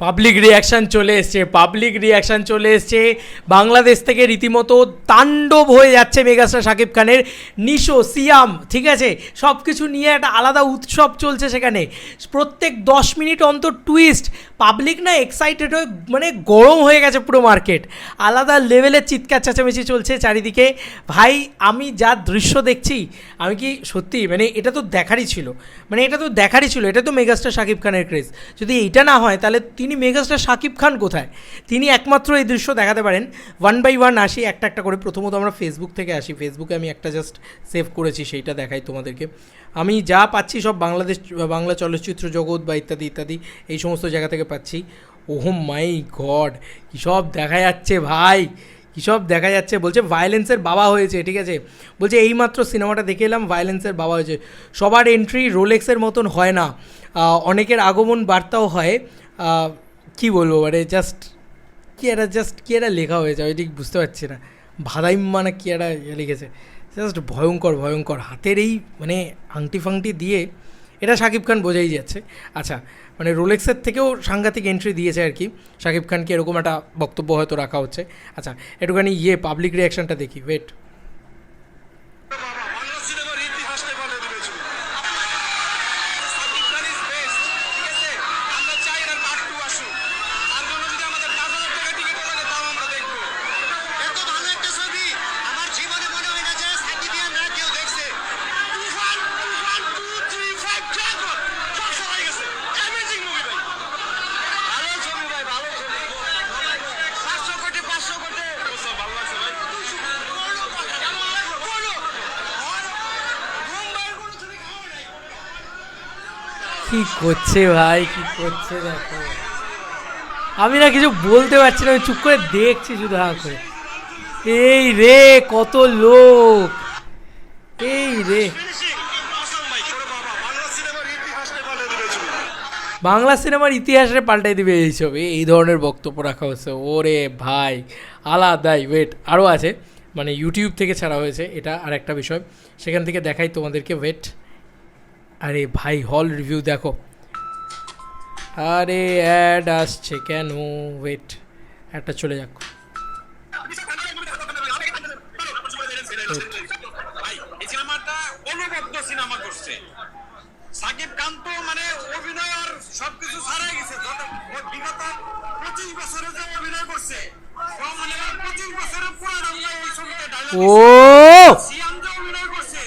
Public reaction চলে এসছে public reaction চলে এসছে। বাংলাদেশ থেকে রীতিমতো তাণ্ডব হয়ে যাচ্ছে মেগাস্টার শাকিব খানের। নিশো, সিয়াম, ঠিক আছে? সব কিছু নিয়ে একটা আলাদা উৎসব চলছে সেখানে। প্রত্যেক দশ মিনিট অন্তর টুইস্ট পাবলিক না এক্সাইটেড হয়ে মানে গরম হয়ে গেছে পুরো মার্কেট আলাদা লেভেলের চিৎকার চেঁচামেচি চলছে চারিদিকে। ভাই, আমি যা দৃশ্য দেখছি, আমি কি সত্যি মানে এটা তো দেখারই ছিল। মানে এটা তো দেখারই ছিল, এটা তো মেগাস্টার শাকিব খানের ক্রেজ যদি এইটা না হয়, তাহলে তিনি মেগাস্টার শাকিব খান কোথায়? তিনি একমাত্র এই দৃশ্য দেখাতে পারেন। ওয়ান বাই ওয়ান আসি, একটা একটা করে। প্রথমত আমরা ফেসবুক থেকে আসি। ফেসবুকে আমি একটা জাস্ট সেভ করেছি, সেইটা দেখাই তোমাদেরকে। আমি যা পাচ্ছি সব বাংলাদেশ, বাংলা চলচ্চিত্র জগৎ বা ইত্যাদি ইত্যাদি, এই সমস্ত জায়গা থেকে পাচ্ছি। ওহ মাই গড কী সব দেখা যাচ্ছে ভাই! কী সব দেখা যাচ্ছে? বলছে ভায়োলেন্সের বাবা হয়েছে ঠিক আছে? বলছে, এইমাত্র সিনেমাটা দেখে এলাম ভায়োলেন্সের বাবা হয়েছে। সবার এন্ট্রি রোলেক্সের মতন হয় না। অনেকের আগমন বার্তাও হয়। কি বলব মানে জাস্ট কি একটা জাস্ট কি একটা লেখা হয়েছে, আমি ঠিক বুঝতে পারছি না। ভাদাইম্মা না কি একটা ইয়ে লিখেছে। জাস্ট ভয়ঙ্কর ভয়ঙ্কর। হাতের এই মানে আংটি ফাংটি দিয়ে এটা শাকিব খান বোঝাই যাচ্ছে। আচ্ছা মানে রোলেক্সের থেকেও সাংঘাতিক এন্ট্রি দিয়েছে আর কি। শাকিব খানকে এরকম একটা বক্তব্য হয়তো রাখা হচ্ছে। আচ্ছা একটুখানি ইয়ে পাবলিক রিয়াকশনটা দেখি ওয়েট কি করছে ভাই? কি করছে দেখো। আমি না কিছু বলতে পারছি না, আমি চুপ করে দেখছি শুধু হা করে। এই রে, কত লোক। এই রে। বাংলা সিনেমার ইতিহাসে পাল্টাই দিবে এইসব এই- এই ধরনের বক্তব্য রাখা হচ্ছে ওরে ভাই, আলাদাই। ওয়েট আরও আছে। মানে ইউটিউব থেকে ছাড়া হয়েছে। এটা আর একটা বিষয়। সেখান থেকে দেখাই তোমাদেরকে। ওয়েট আরে ভাই হল রিভিউ দেখো। আরে অ্যাড আসছে কেন? ওয়েট একটা চলে যাক। সাকিব খান তো মানে অভিনয় আর সবকিছু ছাড়াই গেছে। ও বিগত পঁচিশ বছরে যে অভিনয় করছে মানে পঁচিশ বছরের পুরানো এই ছবিতে ও! সিয়াম যে অভিনয় করছে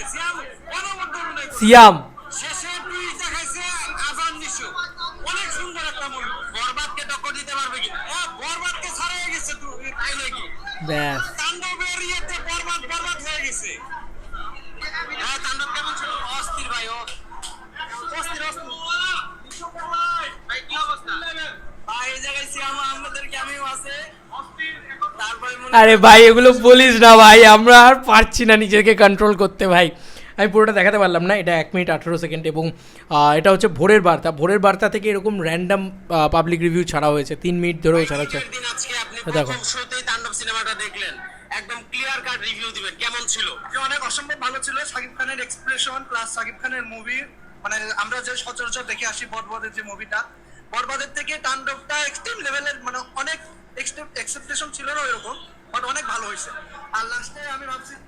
অনেক সুন্দর একটা মুভি বরবাদকে টক্কর দিতে পারবে কি? ও বরবাদকে ছাড়াই গেছে তুই তাই নাকি ব্যাস। তাণ্ডবের ইয়েতে বরবাদ বরবাদ হয়ে গেছে। হ্যাঁ তাণ্ডব কেমন ছিল? অস্থির ভাই ও। অস্থির অস্থির। ভাই কি অবস্থা? ভাই এই জায়গায় সিয়াম আমাদেরকে আমিও আছে। আরে ভাই এগুলো বলিস না ভাই আমরা আর পারছি না নিজেকে কন্ট্রোল করতে ভাই। আমি পুরোটা দেখাতে পারলাম না এটা এক মিনিট আঠেরো সেকেন্ড এবং এটা হচ্ছে ভোরের বার্তা। ভোরের বার্তা থেকে এরকম র্যান্ডাম পাবলিক রিভিউ ছাড়া হয়েছে তিন মিনিট ধরেও ছাড়া হচ্ছে দিন আজকে আপনি দেখো। সিনেমাটা দেখলেন। একদম ক্লিয়ার কাট রিভিউ দিবেন কেমন ছিল? অনেক অসম্ভব ভালো ছিল শাকিব খানের এক্সপ্রেশন প্লাস শাকিব খানের মুভি মানে আমরা যে সচরাচর দেখে আসি বরবাদের যে মুভিটা বরবাদের থেকে তাণ্ডবটা এক্সট্রিম লেভেলের মানে অনেক এক্সপেকটেশন ছিল না ওইরকম।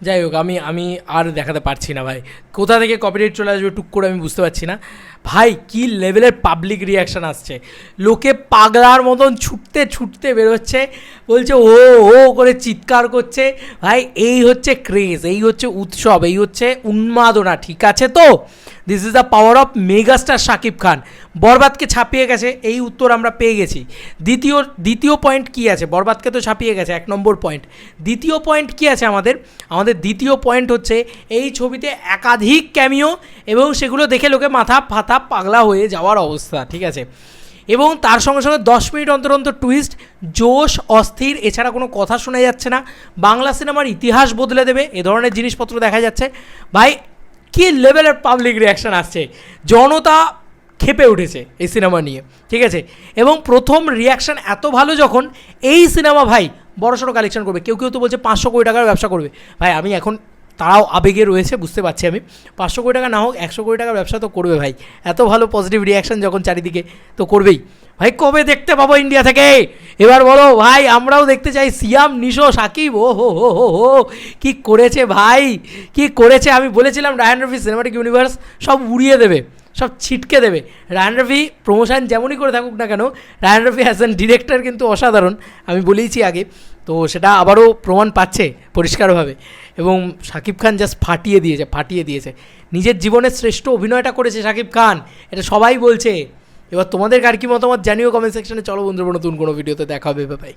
যাই হোক, আমি আমি আর দেখাতে পারছি না ভাই। কোথা থেকে কপিরাইট চলে আসবে টুক করে আমি বুঝতে পারছি না। ভাই, কি লেভেলের পাবলিক রিয়াকশান আসছে? লোকে পাগলার মতন ছুটতে ছুটতে বেরোচ্ছে, বলছে, ও ও করে চিৎকার করছে। ভাই, এই হচ্ছে ক্রেজ এই হচ্ছে উৎসব, এই হচ্ছে উন্মাদনা, ঠিক আছে তো? This is the power of megastar Shakib Khan বরবাদকে ছাপিয়ে গেছে, এই উত্তর আমরা পেয়ে গেছি। দ্বিতীয় দ্বিতীয় পয়েন্ট কি আছে? বরবাদকে তো ছাপিয়ে গেছে, এক নম্বর পয়েন্ট দ্বিতীয় পয়েন্ট কি আছে আমাদের? আমাদের দ্বিতীয় পয়েন্ট হচ্ছে, এই ছবিতে একাধিক ক্যামিও এবং সেগুলো দেখে লোকে মাথা ফাতা পাগলা হয়ে যাওয়ার অবস্থা, ঠিক আছে? এবং তার সঙ্গে সঙ্গে দশ মিনিট অন্তর অন্তর টুইস্ট জোশ, অস্থির, এছাড়া কোনো কথা শোনা যাচ্ছে না। বাংলা সিনেমার ইতিহাস বদলে দেবে, এ ধরনের জিনিসপত্র দেখা যাচ্ছে। ভাই, কি লেভেলের পাবলিক রিয়াকশান আসছে? জনতা খেপে উঠেছে এই সিনেমা নিয়ে, ঠিক আছে? এবং প্রথম রিয়াকশান এত ভালো যখন, এই সিনেমা ভাই বড় সড়ো কালেকশন করবে। কেউ কেউ তো বলছে পাঁচশো কোটি টাকার ব্যবসা করবে। ভাই, আমি এখন তারাও আবেগে রয়েছে, বুঝতে পারছি আমি। পাঁচশো কোটি টাকা না হোক, একশো কোটি টাকার ব্যবসা তো করবে ভাই। এত ভালো পজিটিভ রিয়াকশন যখন চারিদিকে তো করবেই। ভাই, কবে দেখতে পাবো ইন্ডিয়া থেকে? এবার বলো, ভাই, আমরাও দেখতে চাই সিয়াম, নিশো, সাকিব। ও, হো হো হো হো। কী করেছে ভাই? কি করেছে? আমি বলেছিলাম রায়ন রফি সিনেমাটিক ইউনিভার্স সব উড়িয়ে দেবে, সব ছিটকে দেবে। রায়ন রফি প্রমোশন যেমনই করে থাকুক না কেন, Raihan Rafi as an director কিন্তু অসাধারণ। আমি বলেইছি আগে। তো সেটা আবারও প্রমাণ পাচ্ছে পরিষ্কারভাবে। এবং শাকিব খান জাস্ট ফাটিয়ে দিয়েছে ফাটিয়ে দিয়েছে। নিজের জীবনের শ্রেষ্ঠ অভিনয়টা করেছে শাকিব খান, এটা সবাই বলছে। এবার তোমাদের কার কি মতামত জানিও কমেন্ট সেকশনে চলো বন্ধুরা, নতুন কোনো ভিডিওতে দেখাবে হবে